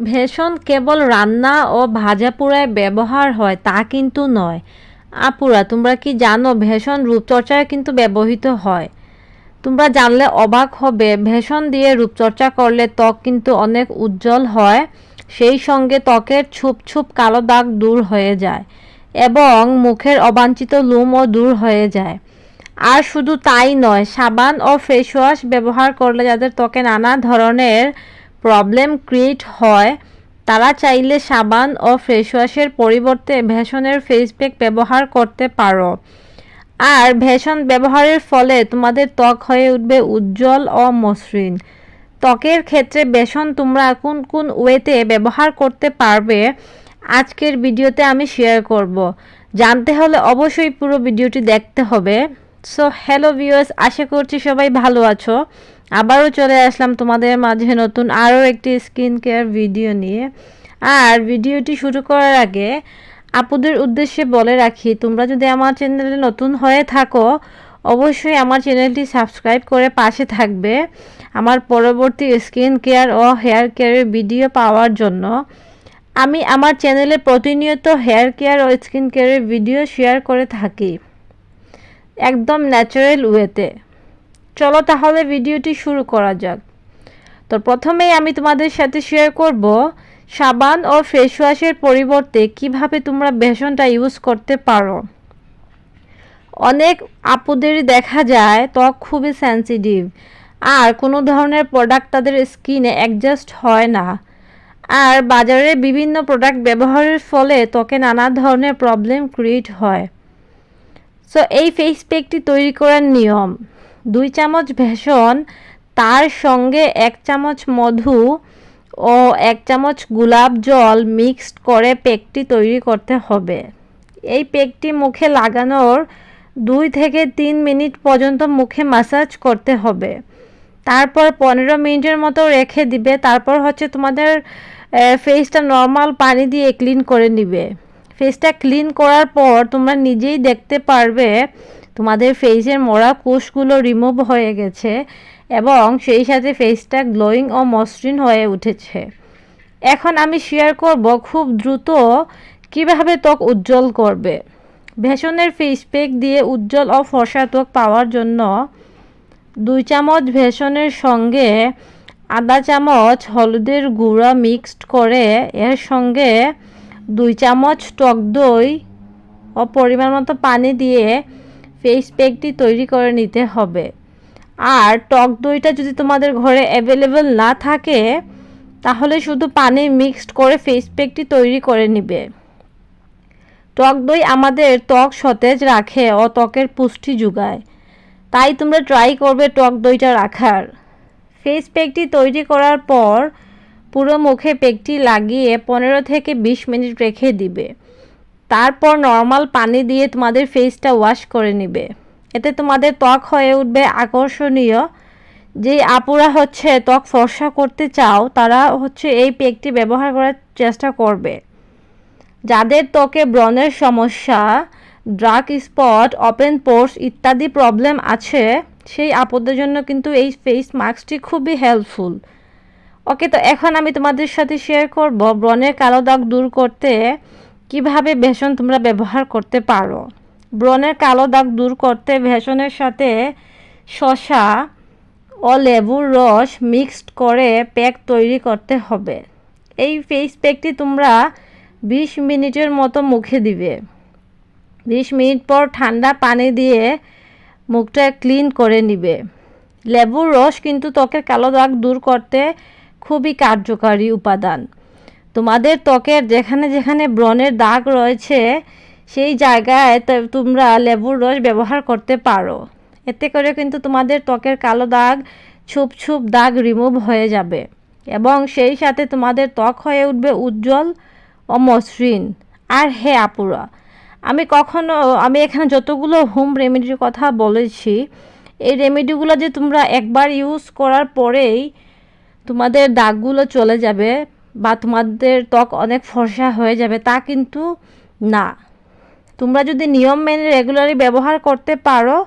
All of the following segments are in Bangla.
ভেষণ কেবল রান্না ও ভাজা পোড়ায় ব্যবহার হয়, তা কিন্তু নয়। আপুরা, তোমরা কি জানো ভেষণ রূপচর্চায় কিন্তু ব্যবহৃত হয়? তোমরা জানলে অবাক হবে ভেষণ দিয়ে রূপচর্চা করলে ত্বক কিন্তু অনেক উজ্জ্বল হয়, সেই সঙ্গে ত্বকের ছুপ ছুপ কালো দাগ দূর হয়ে যায় এবং মুখের অবাঞ্ছিত লোমও দূর হয়ে যায়। আর শুধু তাই নয়, সাবান ও ফেস ওয়াশ ব্যবহার করলে যাদের ত্বকে নানা ধরনের প্রবলেম ক্রিয়েট হয়, তারা চাইলে সাবান ও ফেস ওয়াশের পরিবর্তে ভেষনের ফেস প্যাক ব্যবহার করতে পারো। আর ভেষণ ব্যবহারের ফলে তোমাদের ত্বক হয়ে উঠবে উজ্জ্বল ও মসৃণ। ত্বকের ক্ষেত্রে বেসন তোমরা কোন কোন ওয়েতে ব্যবহার করতে পারবে, আজকের ভিডিওতে আমি শেয়ার করব। জানতে হলে অবশ্যই পুরো ভিডিওটি দেখতে হবে। সো হ্যালো ভিউয়ার্স আশা করছি সবাই ভালো আছো। আবারও চলে আসলাম তোমাদের মাঝে নতুন আরও একটি স্কিন কেয়ার ভিডিও নিয়ে। আর ভিডিওটি শুরু করার আগে আপুদের উদ্দেশ্যে বলে রাখি, তোমরা যদি আমার চ্যানেলে নতুন হয়ে থাকো, অবশ্যই আমার চ্যানেলটি সাবস্ক্রাইব করে পাশে থাকবে আমার পরবর্তী স্কিন কেয়ার ও হেয়ার কেয়ারের ভিডিও পাওয়ার জন্য। আমি আমার চ্যানেলে প্রতিনিয়ত হেয়ার কেয়ার ও স্কিন কেয়ারের ভিডিও শেয়ার করে থাকি। একদম ন্যাচারাল ওয়েতে চলো তাহলে ভিডিওটি শুরু করা যাক। তো প্রথমেই আমি তোমাদের সাথে শেয়ার করব সাবান ও ফেস ওয়াশের পরিবর্তে কীভাবে তোমরা বেসনটা ইউজ করতে পারো। অনেক আপুদেরই দেখা যায় ত্বক খুবই সেন্সিটিভ আর কোনো ধরনের প্রোডাক্ট তাদের স্কিনে অ্যাডজাস্ট হয় না। আর বাজারে বিভিন্ন প্রোডাক্ট ব্যবহারের ফলে ত্বকে নানা ধরনের প্রবলেম ক্রিয়েট হয়। সো এই ফেস প্যাকটি তৈরি করার নিয়ম। দুই চামচ ভেষণ তার সঙ্গে এক চামচ মধু ও এক চামচ গোলাপ জল মিক্সড করে পেকটি তৈরি করতে হবে। এই পেকটি মুখে লাগানোর দুই থেকে তিন মিনিট পর্যন্ত মুখে মাসাজ করতে হবে। তারপর পনেরো মিনিটের মতো রেখে দিবে। তারপর হচ্ছে তোমাদের ফেসটা নর্মাল পানি দিয়ে ক্লিন করে নিবে। ফেসটা ক্লিন করার পর তোমরা নিজেই দেখতে পারবে তোমাদের ফেসের মরা কোষগুলো রিমুভ হয়ে গেছে এবং সেই সাথে ফেসটা গ্লোয়িং ও মসৃণ হয়ে উঠেছে। এখন আমি শেয়ার করব খুব দ্রুত কীভাবে ত্বক উজ্জ্বল করবে। ভেষণের ফেস প্যাক দিয়ে উজ্জ্বল ও ফর্সা ত্বক পাওয়ার জন্য দুই চামচ ভেষণের সঙ্গে আধা চামচ, হলুদের গুঁড়া মিক্সড করে এর সঙ্গে দুই চামচ টক দই ও পরিমাণ মতো পানি দিয়ে ফেস প্যাকটি তৈরি করে নিতে হবে। আর টক দইটা যদি তোমাদের ঘরে অ্যাভেলেবেল না থাকে, তাহলে শুধু পানি মিক্সড করে ফেস প্যাকটি তৈরি করে নিবে। টক দই আমাদের ত্বক সতেজ রাখে ও ত্বকের পুষ্টি যোগায়। তাই তোমরা ট্রাই করবে টক দইটা রাখার। ফেস প্যাকটি তৈরি করার পর পুরো মুখে পেকটি লাগিয়ে পনেরো থেকে বিশ মিনিট রেখে দিবে। তারপর নর্মাল পানি দিয়ে তোমাদের ফেসটা ওয়াশ করে নিবে। এতে তোমাদের ত্বক হয়ে উঠবে আকর্ষণীয়। যে আপুরা হচ্ছে ত্বক ফর্সা করতে চাও, তারা হচ্ছে এই পেকটি ব্যবহার করার চেষ্টা করবে। যাদের ত্বকে ব্রণের সমস্যা ড্রাক স্পট ওপেন পোর্স ইত্যাদি প্রবলেম আছে, সেই আপদের জন্য কিন্তু এই ফেস মাস্কটি খুবই হেল্পফুল ওকে তো এখন আমি তোমাদের সাথে শেয়ার করব ব্রণের কালো দাগ দূর করতে কীভাবে বেসন তোমরা ব্যবহার করতে পারো। ব্রণের কালো দাগ দূর করতে ভেষণের সাথে শশা ও লেবুর রস মিক্সড করে প্যাক তৈরি করতে হবে। এই ফেস প্যাকটি তোমরা বিশ মিনিটের মতো মুখে দিবে। বিশ মিনিট পর ঠান্ডা পানি দিয়ে মুখটা ক্লিন করে নিবে। লেবুর রস কিন্তু ত্বকের কালো দাগ দূর করতে খুবই কার্যকারী উপাদান। তোমাদের ত্বকের যেখানে যেখানে ব্রণের দাগ রয়েছে, সেই জায়গায় তোমরা লেবুর রস ব্যবহার করতে পারো। এতে করে কিন্তু তোমাদের ত্বকের কালো দাগ, ছুপ ছুপ দাগ রিমুভ হয়ে যাবে এবং সেই সাথে তোমাদের ত্বক হয়ে উঠবে উজ্জ্বল ও মসৃণ। আর হে আপুরা, আমি কখনো, আমি এখানে যতগুলো হোম রেমেডির কথা বলেছি, এই রেমেডিগুলো যে তোমরা একবার ইউজ করার পরেই তোমাদের দাগগুলো চলে যাবে বা তোমাদের ত্বক অনেক ফর্সা হয়ে যাবে, তা কিন্তু না। তোমরা যদি নিয়ম মেনে রেগুলারলি ব্যবহার করতে পারো,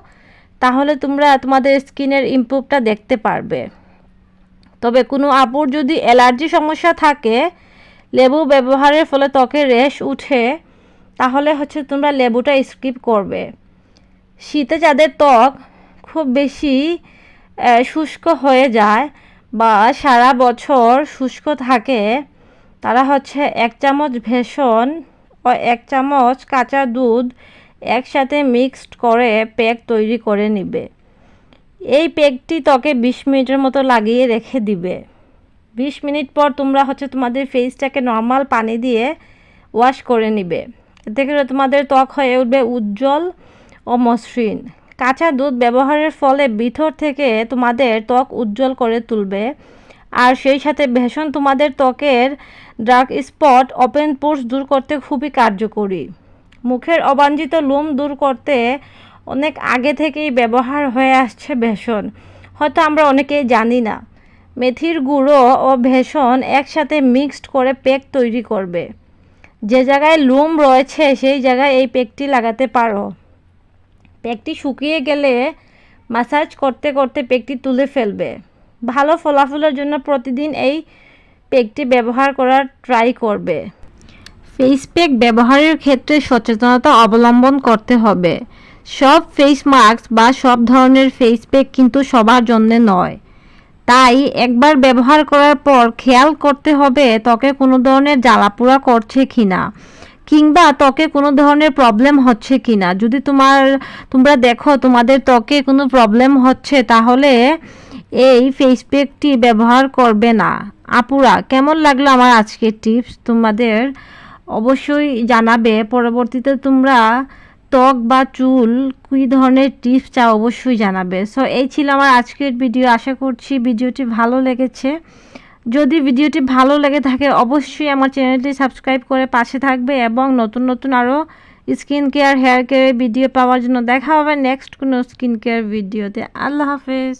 তাহলে তোমরা তোমাদের স্কিনের ইম্প্রুভটা দেখতে পারবে। তবে কোনো আপুর যদি অ্যালার্জি সমস্যা থাকে, লেবু ব্যবহারের ফলে ত্বকে র্যাশ উঠে, তাহলে হচ্ছে তোমরা লেবুটা স্কিপ করবে। শীতে যাদের ত্বক খুব বেশি শুষ্ক হয়ে যায় বা সারা বছর শুষ্ক থাকে, তারা হচ্ছে এক চামচ ভেষন ও এক চামচ কাঁচা দুধ একসাথে মিক্সড করে প্যাক তৈরি করে নিবে। এই প্যাকটি ত্বকে বিশ মিনিটের মতো লাগিয়ে রেখে দিবে। বিশ মিনিট পর তোমরা হচ্ছে তোমাদের ফেসটাকে নর্মাল পানি দিয়ে ওয়াশ করে নিবে। এতে করে তোমাদের ত্বক হয়ে উঠবে উজ্জ্বল ও মসৃণ। কাঁচা দুধ ব্যবহারের ফলে ভিতর থেকে তোমাদের ত্বক উজ্জ্বল করে তুলবে। আর সেই সাথে ভেষণ তোমাদের ত্বকের ডার্ক স্পট ওপেন পোর্স দূর করতে খুবই কার্যকরী। মুখের অবাঞ্ছিত লোম দূর করতে অনেক আগে থেকেই ব্যবহার হয়ে আসছে ভেষণ। হয়তো আমরা অনেকেই জানি না। মেথির গুঁড়ো ও ভেষণ একসাথে মিক্সড করে পেক তৈরি করবে। যে জায়গায় লোম রয়েছে, সেই জায়গায় এই পেকটি লাগাতে পারো। পেকটি শুকিয়ে গেলে মাসাজ করতে করতে পেকটি তুলে ফেলবে। ভালো ফলাফলের জন্য প্রতিদিন এই পেকটি ব্যবহার করার ট্রাই করবে। ফেস প্যাক ব্যবহারের ক্ষেত্রে সচেতনতা অবলম্বন করতে হবে। সব ফেস মাস্ক বা সব ধরনের ফেস প্যাক কিন্তু সবার জন্য নয়। তাই একবার ব্যবহার করার পর খেয়াল করতে হবে ত্বকে কোনো ধরনের জ্বালাপোড়া করছে কিনা। কিংবা ত্বকে কোনো ধরনের প্রবলেম হচ্ছে কিনা? যদি তোমার, তোমরা দেখো তোমাদের ত্বকে কোনো প্রবলেম হচ্ছে, তাহলে এই ফেস প্যাকটি ব্যবহার করবে না। আপুরা, কেমন লাগল আমার আজকের টিপস তোমাদের অবশ্যই জানাবে। পরবর্তীতে তোমরা ত্বক বা চুল কী ধরনের টিপস চা অবশ্যই জানাবে। সো এই ছিল আমার আজকের ভিডিও আশা করছি ভিডিওটি ভালো লেগেছে। যদি ভিডিওটি ভালো লেগে থাকে, অবশ্যই আমার চ্যানেলটি সাবস্ক্রাইব করে পাশে থাকবে এবং নতুন নতুন আরও স্কিন কেয়ার, হেয়ার কেয়ারের ভিডিও পাওয়ার জন্য দেখা হবে নেক্সট কোনো স্কিন কেয়ার ভিডিওতে। আল্লাহ হাফেজ।